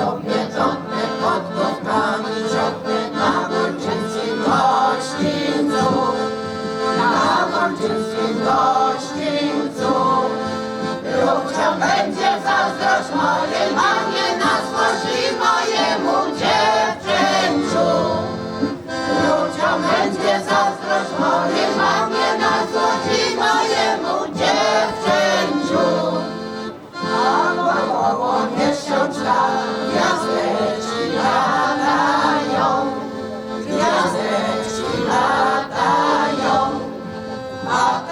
sobie drobne podkowkami ciągle na gorczycy gościńcu. Na gorczyckim gościńcu. Rówcia będzie zazdrość mojej mamie na złości mojemu dziewczęciu. Rówcia będzie zazdrość mojej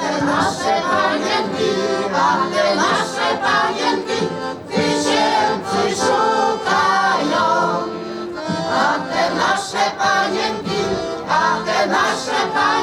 te nasze panienki, a te nasze panienki tysięcy szukają. A te nasze panienki, a te nasze panienki